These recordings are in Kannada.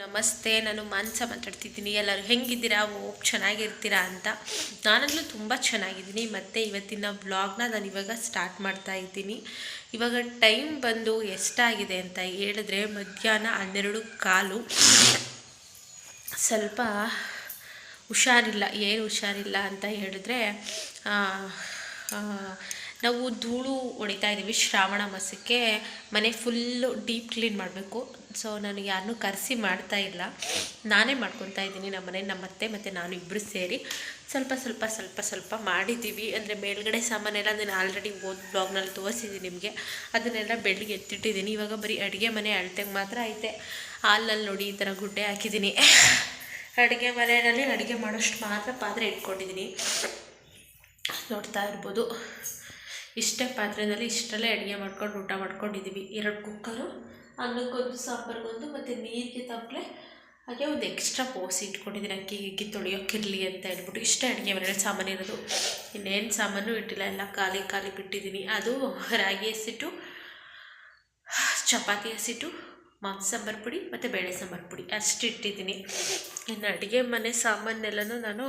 ನಮಸ್ತೆ, ನಾನು ಮಾನ್ಸ ಮಾತಾಡ್ತಿದ್ದೀನಿ. ಎಲ್ಲರೂ ಹೆಂಗಿದ್ದೀರಾ? ಹೋಪ್ ಚೆನ್ನಾಗಿರ್ತೀರಾ ಅಂತ. ನಾನಲ್ಲೂ ತುಂಬ ಚೆನ್ನಾಗಿದ್ದೀನಿ. ಮತ್ತು ಇವತ್ತಿನ ಬ್ಲಾಗ್ನ ನಾನು ಇವಾಗ ಸ್ಟಾರ್ಟ್ ಮಾಡ್ತಾ ಇದ್ದೀನಿ. ಇವಾಗ ಟೈಮ್ ಬಂದು ಎಷ್ಟಾಗಿದೆ ಅಂತ ಹೇಳಿದ್ರೆ ಮಧ್ಯಾಹ್ನ ಹನ್ನೆರಡು ಕಾಲು. ಸ್ವಲ್ಪ ಹುಷಾರಿಲ್ಲ. ಏನು ಹುಷಾರಿಲ್ಲ ಅಂತ ಹೇಳಿದ್ರೆ ನಾವು ಧೂಳು ಹೊಡಿತಾ ಇದ್ದೀವಿ ಶ್ರಾವಣ ಮಾಸಕ್ಕೆ. ಮನೆ ಫುಲ್ಲು ಡೀಪ್ ಕ್ಲೀನ್ ಮಾಡಬೇಕು. ಸೊ ನಾನು ಯಾರನ್ನೂ ಕರೆಸಿ ಮಾಡ್ತಾ ಇಲ್ಲ. ನಾನೇ ಮಾಡ್ಕೊತಾ ಇದ್ದೀನಿ ನಮ್ಮ ಮನೆ, ನಮ್ಮ ಅತ್ತೆ ಮತ್ತು ನಾನು ಇಬ್ಬರು ಸೇರಿ. ಸ್ವಲ್ಪ ಸ್ವಲ್ಪ ಸ್ವಲ್ಪ ಸ್ವಲ್ಪ ಮಾಡಿದ್ದೀವಿ. ಅಂದರೆ ಮೇಲ್ಗಡೆ ಸಾಮಾನೆಲ್ಲ ನಾನು ಆಲ್ರೆಡಿ ಓದ್ ಬ್ಲಾಗ್ನಲ್ಲಿ ತೋರಿಸಿದ್ದೀನಿ ನಿಮಗೆ. ಅದನ್ನೆಲ್ಲ ಬೆಳಿಗ್ಗೆ ಎತ್ತಿಟ್ಟಿದ್ದೀನಿ. ಇವಾಗ ಬರೀ ಅಡುಗೆ ಮನೆ ಅಳತೆಗೆ ಮಾತ್ರ ಐತೆ. ಹಾಲಲ್ಲಿ ನೋಡಿ ಈ ಥರ ಗುಡ್ಡೆ ಹಾಕಿದ್ದೀನಿ. ಅಡುಗೆ ಮನೆಯಲ್ಲಿ ಅಡುಗೆ ಮಾಡೋಷ್ಟು ಮಾತ್ರ ಪಾತ್ರೆ ಇಟ್ಕೊಂಡಿದ್ದೀನಿ. ನೋಡ್ತಾ ಇರ್ಬೋದು. ಇಷ್ಟೇ ಪಾತ್ರೆಯಲ್ಲಿ ಇಷ್ಟರಲ್ಲೇ ಅಡುಗೆ ಮಾಡ್ಕೊಂಡು, ಊಟ ಮಾಡ್ಕೊಂಡಿದ್ದೀವಿ ಎರಡು ಕುಕ್ಕರು, ಅನ್ನಕ್ಕೊಂದು, ಸಾಂಬಾರಿಗೊಂದು ಮತ್ತು ನೀರಿಗೆ ತಪ್ಪಲೆ ಹಾಗೆ ಒಂದು ಎಕ್ಸ್ಟ್ರಾ ಪೋಸಿ ಇಟ್ಕೊಂಡಿದ್ದೀನಿ ಅಕ್ಕಿ, ಗಿಕ್ಕಿ ತೊಳೆಯೋಕ್ಕಿರಲಿ ಅಂತ ಹೇಳ್ಬಿಟ್ಟು ಇಷ್ಟೇ ಅಡುಗೆ ಮನೆಯಲ್ಲಿ ಸಾಮಾನು ಇರೋದು. ಇನ್ನೇನು ಸಾಮಾನು ಇಟ್ಟಿಲ್ಲ, ಎಲ್ಲ ಖಾಲಿ ಖಾಲಿ ಬಿಟ್ಟಿದ್ದೀನಿ ಅದು ರಾಗಿ ಹಸಿಟ್ಟು, ಚಪಾತಿ ಹಸಿಟ್ಟು, ಮಾಂಸ ಸಾಂಬಾರು ಪುಡಿ ಮತ್ತು ಬೇಳೆ ಸಾಂಬಾರು ಪುಡಿ. ಅಷ್ಟು ಇಟ್ಟಿದ್ದೀನಿ ಇನ್ನು ಅಡುಗೆ ಮನೆ ಸಾಮಾನೆಲ್ಲನೂ ನಾನು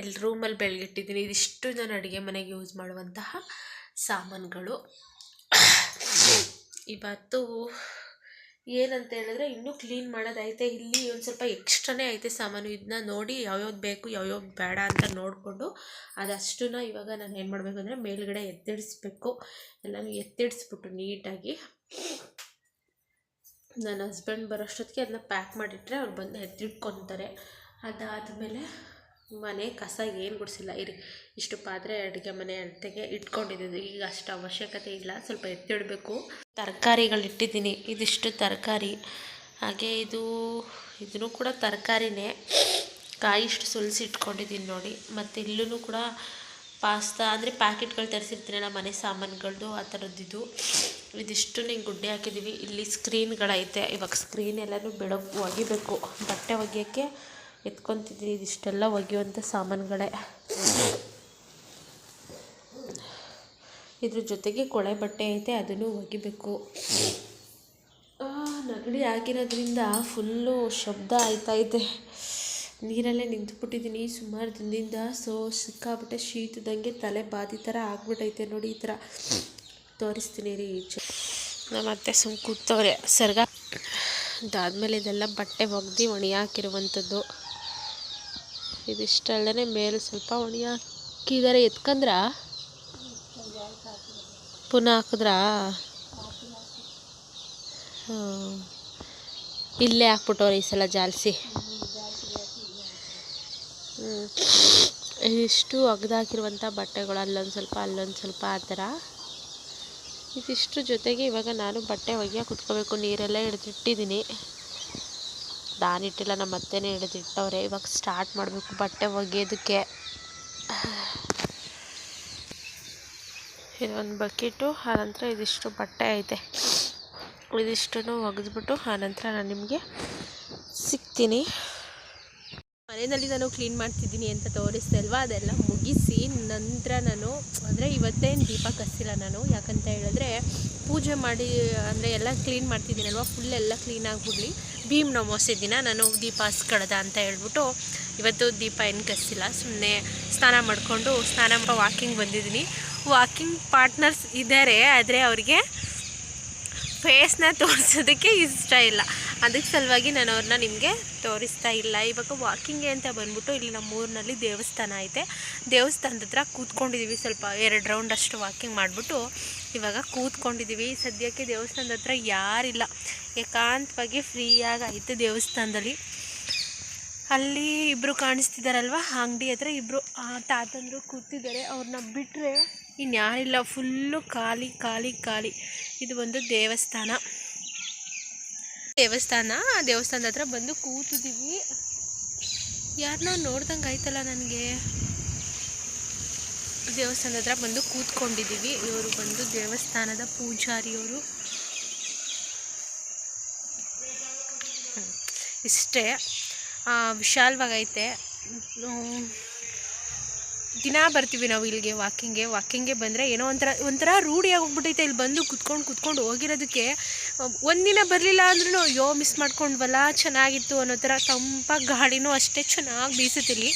ಇಲ್ಲಿ ರೂಮಲ್ಲಿ ಬೆಳಗಿಟ್ಟಿದ್ದೀನಿ. ಇದಿಷ್ಟು ನಾನು ಅಡುಗೆ ಮನೆಗೆ ಯೂಸ್ ಮಾಡುವಂತಹ ಸಾಮಾನುಗಳು. ಇವತ್ತು ಏನಂತ ಹೇಳಿದ್ರೆ ಇನ್ನೂ ಕ್ಲೀನ್ ಮಾಡೋದೈತೆ. ಇಲ್ಲಿ ಒಂದು ಸ್ವಲ್ಪ ಎಕ್ಸ್ಟ್ರಾನೇ ಐತೆ ಸಾಮಾನು. ಇದನ್ನ ನೋಡಿ ಯಾವ್ಯಾವ್ದು ಬೇಕು, ಯಾವ್ಯಾವ್ದು ಬೇಡ ಅಂತ ನೋಡಿಕೊಂಡು ಅದಷ್ಟನ್ನ ಇವಾಗ ನಾನು ಏನು ಮಾಡಬೇಕು ಅಂದರೆ ಮೇಲುಗಡೆ ಎತ್ತಿಡಿಸ್ಬೇಕು. ಎಲ್ಲನೂ ಎತ್ತಿಡಿಸ್ಬಿಟ್ಟು ನೀಟಾಗಿ ನನ್ನ ಹಸ್ಬೆಂಡ್ ಬರೋಷ್ಟೊತ್ತಿಗೆ ಅದನ್ನ ಪ್ಯಾಕ್ ಮಾಡಿಟ್ರೆ ಅವ್ರು ಬಂದು ಎತ್ತಿಟ್ಕೊತಾರೆ. ಅದಾದಮೇಲೆ ಮನೆ ಕಸ ಏನು ಗುಡಿಸಿಲ್ಲ. ಇರಿ, ಇಷ್ಟು ಪಾತ್ರೆ ಅಡುಗೆ ಮನೆ ಅಳತೆಗೆ ಇಟ್ಕೊಂಡಿದ್ದು ಈಗ ಅಷ್ಟು ಅವಶ್ಯಕತೆ ಇಲ್ಲ. ಸ್ವಲ್ಪ ಎತ್ತಿಡಬೇಕು. ತರಕಾರಿಗಳು ಇಟ್ಟಿದ್ದೀನಿ. ಇದಿಷ್ಟು ತರಕಾರಿ. ಹಾಗೆ ಇದು, ಇದನ್ನು ಕೂಡ ತರಕಾರಿನೇ. ಕಾಯಿ ಇಷ್ಟು ಸುಲಿಸಿ ಇಟ್ಕೊಂಡಿದ್ದೀನಿ ನೋಡಿ. ಮತ್ತು ಇಲ್ಲೂ ಕೂಡ ಪಾಸ್ತಾ, ಅಂದರೆ ಪ್ಯಾಕೆಟ್ಗಳು ತರಿಸಿರ್ತೀನಲ್ಲ, ಮನೆ ಸಾಮಾನುಗಳದ್ದು ಆ ಇದು. ಇದಿಷ್ಟು ನೀವು ಗುಡ್ಡೆ ಹಾಕಿದ್ದೀವಿ ಇಲ್ಲಿ ಸ್ಕ್ರೀನ್ಗಳೈತೆ ಇವಾಗ ಸ್ಕ್ರೀನ್ ಎಲ್ಲನೂ ಬೆಳಗ್ಗೆ ಒಗಿಬೇಕು. ಬಟ್ಟೆ ಒಗೆಯೋಕ್ಕೆ ಎತ್ಕೊತಿದ್ದೀನಿ ಇದಿಷ್ಟೆಲ್ಲ ಒಗೆಯುವಂಥ ಸಾಮಾನುಗಳೇ. ಇದ್ರ ಜೊತೆಗೆ ಕೊಳೆ ಬಟ್ಟೆ ಐತೆ, ಅದನ್ನು ಒಗಿಬೇಕು. ನಗಡಿ ಆಗಿರೋದ್ರಿಂದ ಫುಲ್ಲು ಶಬ್ದ ಆಯ್ತೈತೆ ನೀರಲ್ಲೇ ನಿಂತುಬಿಟ್ಟಿದ್ದೀನಿ, ಸುಮಾರು ದಿನದಿಂದ ಸೊ ಸಿಕ್ಕಾಬಿಟ್ಟೆ ಶೀತದಂಗೆ ತಲೆ ಬಾದಿ ಥರ ಆಗ್ಬಿಟ್ಟೈತೆ ನೋಡಿ ಈ ಥರ ತೋರಿಸ್ತೀನಿ ರೀ ನಮ್ಮ ಅತ್ತೆ ಸುಮ್ ಕೂತವ್ರೆ. ಸರ್ಗ ಅದಾದಮೇಲೆ ಇದೆಲ್ಲ ಬಟ್ಟೆ ಒಗ್ದು ಒಣಿ ಹಾಕಿರುವಂಥದ್ದು. ಇದಿಷ್ಟಲ್ಲದೆ ಮೇಲೆ ಸ್ವಲ್ಪ ಒಣಗಿ ಹಾಕಿದ್ದಾರೆ ಎತ್ಕಂದ್ರ? ಪುನಃ ಹಾಕಿದ್ರಾ? ಇಲ್ಲೇ ಹಾಕ್ಬಿಟ್ಟವ್ರೆ ಈ ಸಲ ಜಾಲಿಸಿ. ಇದಿಷ್ಟು ಒಗ್ದಾಕಿರುವಂಥ ಬಟ್ಟೆಗಳು, ಅಲ್ಲೊಂದು ಸ್ವಲ್ಪ ಅಲ್ಲೊಂದು ಸ್ವಲ್ಪ ಆ ಥರ. ಇದಿಷ್ಟು ಜೊತೆಗೆ ಇವಾಗ ನಾನು ಬಟ್ಟೆ ಒಗೆಯ ಕುತ್ಕೋಬೇಕು, ನೀರೆಲ್ಲ ಹಿಡ್ದಿಟ್ಟಿದ್ದೀನಿ. ನಾನಿಟ್ಟಿಲ್ಲ ನಮ್ಮ ಅತ್ತೆನೇ ಹಿಡಿದಿಟ್ಟವ್ರೆ. ಇವಾಗ ಸ್ಟಾರ್ಟ್ ಮಾಡಬೇಕು, ಬಟ್ಟೆ ಒಗೆಯೋದಕ್ಕೆ. ಇದೊಂದು ಬಕೆಟು ಆನಂತರ ಇದಿಷ್ಟು ಬಟ್ಟೆ ಐತೆ. ಇದಿಷ್ಟನ್ನು ಒಗೆದ್ಬಿಟ್ಟು ಆನಂತರ ನಾನು ನಿಮಗೆ ಸಿಗ್ತೀನಿ. ಮನೆಯಲ್ಲಿ ನಾನು ಕ್ಲೀನ್ ಮಾಡ್ತಿದ್ದೀನಿ ಅಂತ ತೋರಿಸ್ತಲ್ವಾ ಅದೆಲ್ಲ ಮುಗಿಸಿ ನಂತರ ನಾನು, ಅಂದರೆ ಇವತ್ತೇನು ದೀಪ ಕಸ್ಸಿಲ್ಲ ನಾನು. ಯಾಕಂತ ಹೇಳಿದ್ರೆ ಪೂಜೆ ಮಾಡಿ, ಅಂದರೆ ಎಲ್ಲ ಕ್ಲೀನ್ ಮಾಡ್ತಿದ್ದೀನಲ್ವ ಫುಲ್ ಎಲ್ಲ ಕ್ಲೀನ್ ಆಗಿಬಿಡ್ಲಿ. ಭೀಮ್ ನಮೋಸೆ ದಿನ ನಾನು ದೀಪ ಹಸ್ಕಳ್ದ ಅಂತ ಹೇಳ್ಬಿಟ್ಟು ಇವತ್ತು ದೀಪ ಏನು ಕಸ್ಸಿಲ್ಲ ಸುಮ್ಮನೆ ಸ್ನಾನ ಮಾಡಿಕೊಂಡು ಸ್ನಾನ ವಾಕಿಂಗ್ ಬಂದಿದ್ದೀನಿ. ವಾಕಿಂಗ್ ಪಾರ್ಟ್ನರ್ಸ್ ಇದ್ದಾರೆ, ಆದರೆ ಅವರಿಗೆ ಫೇಸ್ನ ತೋರಿಸೋದಕ್ಕೆ ಇಷ್ಟ ಇಲ್ಲ. ಅದಕ್ಕೆ ಸಲುವಾಗಿ ನಾನು ಅವ್ರನ್ನ ನಿಮಗೆ ತೋರಿಸ್ತಾ ಇಲ್ಲ. ಇವಾಗ ವಾಕಿಂಗ್ಗೆ ಅಂತ ಬಂದ್ಬಿಟ್ಟು ಇಲ್ಲಿ ನಮ್ಮ ಊರಿನಲ್ಲಿ ದೇವಸ್ಥಾನ ಐತೆ. ದೇವಸ್ಥಾನದ ಹತ್ರ ಕೂತ್ಕೊಂಡಿದ್ದೀವಿ ಸ್ವಲ್ಪ ಎರಡು ರೌಂಡ್ ಅಷ್ಟು ವಾಕಿಂಗ್ ಮಾಡಿಬಿಟ್ಟು ಇವಾಗ ಕೂತ್ಕೊಂಡಿದ್ದೀವಿ ಸದ್ಯಕ್ಕೆ ದೇವಸ್ಥಾನದ ಹತ್ರ ಯಾರಿಲ್ಲ. ಏಕಾಂತವಾಗಿ ಫ್ರೀಯಾಗಿ ಐತೆ ದೇವಸ್ಥಾನದಲ್ಲಿ. ಅಲ್ಲಿ ಇಬ್ಬರು ಕಾಣಿಸ್ತಿದ್ದಾರಲ್ವ ಅಂಗಡಿ ಹತ್ರ ಇಬ್ಬರು ತಾತಂದರು ಕೂತಿದ್ದಾರೆ. ಅವ್ರನ್ನ ಬಿಟ್ಟರೆ ಇನ್ಯಾರಿಲ್ಲ. ಫುಲ್ಲು ಖಾಲಿ ಖಾಲಿ ಖಾಲಿ. ಇದು ಒಂದು ದೇವಸ್ಥಾನ. ದೇವಸ್ಥಾನ ಆ ದೇವಸ್ಥಾನದ ಹತ್ರ ಬಂದು ಕೂತಿದ್ದೀವಿ ಯಾರನ್ನ ನೋಡ್ದಂಗೆ ಆಯ್ತಲ್ಲ ನನಗೆ. ದೇವಸ್ಥಾನದ ಹತ್ರ ಬಂದು ಕೂತ್ಕೊಂಡಿದ್ದೀವಿ ಇವರು ಬಂದು ದೇವಸ್ಥಾನದ ಪೂಜಾರಿಯವರು. ಇಷ್ಟೇ. ವಿಶಾಲವಾಗೈತೆ. ದಿನ ಬರ್ತೀವಿ ನಾವು ಇಲ್ಲಿಗೆ ವಾಕಿಂಗ್ಗೆ ವಾಕಿಂಗ್ಗೆ ಬಂದರೆ ಏನೋ ಒಂಥರ ಒಂಥರ ರೂಢಿಯಾಗಿ ಹೋಗ್ಬಿಟ್ಟೈತೆ ಇಲ್ಲಿ ಬಂದು ಕುತ್ಕೊಂಡು ಕುತ್ಕೊಂಡು ಹೋಗಿರೋದಕ್ಕೆ ಒಂದಿನ ಬರಲಿಲ್ಲ ಅಂದ್ರೂ ಅಯ್ಯೋ ಮಿಸ್ ಮಾಡ್ಕೊಂಡ್ವಲ್ಲ ಚೆನ್ನಾಗಿತ್ತು ಅನ್ನೋ ಥರ ತಂಪಾಗಿ ಗಾಳಿನೂ ಅಷ್ಟೇ ಚೆನ್ನಾಗಿ ಬೀಸುತ್ತೆ ಇಲ್ಲಿ.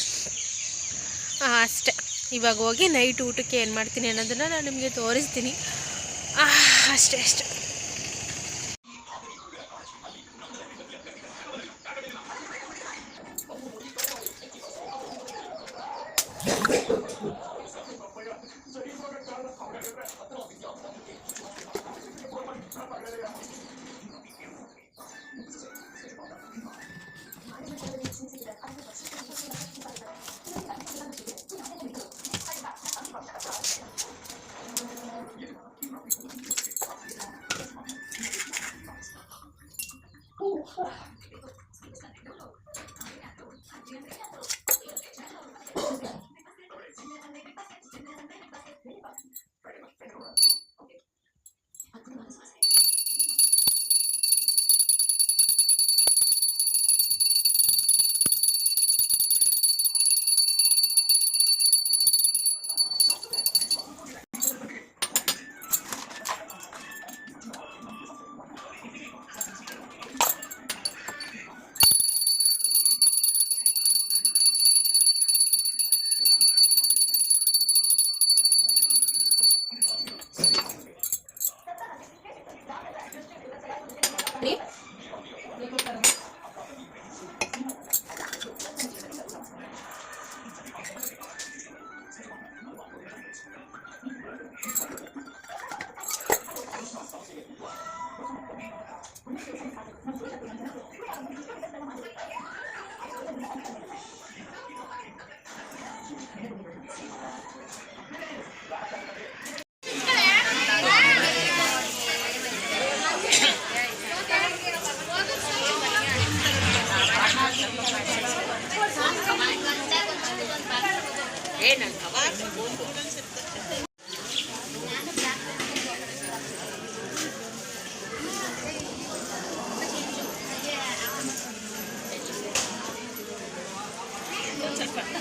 ಆ, ಅಷ್ಟೇ. ಇವಾಗ ಹೋಗಿ ನೈಟ್ ಊಟಕ್ಕೆ ಏನು ಮಾಡ್ತೀನಿ ಅನ್ನೋದನ್ನು ನಾನು ನಿಮಗೆ ತೋರಿಸ್ತೀನಿ. ಅಷ್ಟೇ ಅಷ್ಟೇ. 我讲你傻逼啊！谁说的？讲，到底要干什么？我问你，他跑了呀？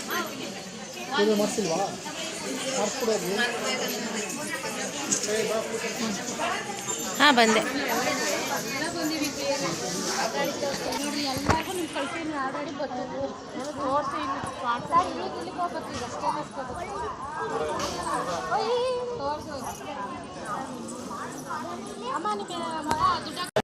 पूरे मत सिलवा आप पूरा हाँ बंदे ಅಮ್ಮ ನಿಮಗೆ ಮಗ ದುಡ್ಡು